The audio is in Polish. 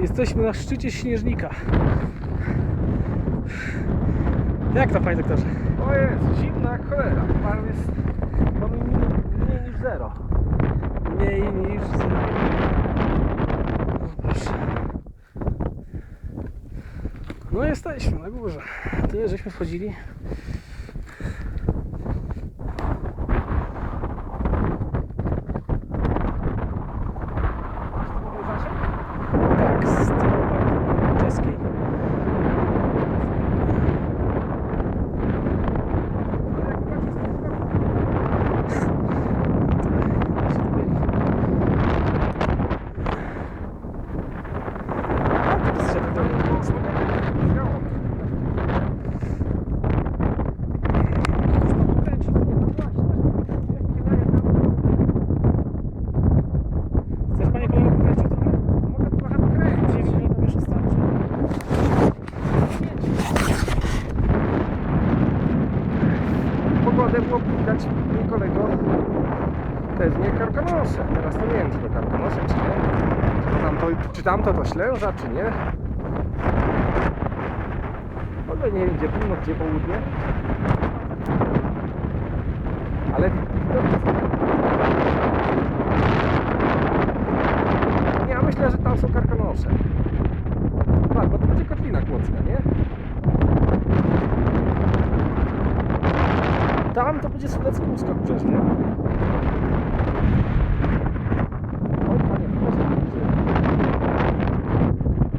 Jesteśmy na szczycie śnieżnika. Jak to, panie doktorze? O jest, zimna jak cholera. Tam jest no mniej niż zero. Mniej niż zero. O, proszę. No jesteśmy na górze. Tyle żeśmy wchodzili. Pogodę było widać mój kolego pewnie karkonosze. Teraz to nie wiem, czy to karkonosze, czy nie. Czy, to tamto, czy tamto to ślęża, czy nie. Ogóle nie wiem, gdzie północ, gdzie południe. Ale ja myślę, że tam są karkonosze. Tak, bo to będzie kotlina kłodzka, nie? Tam to będzie Sudecki Uskok Brzeżny.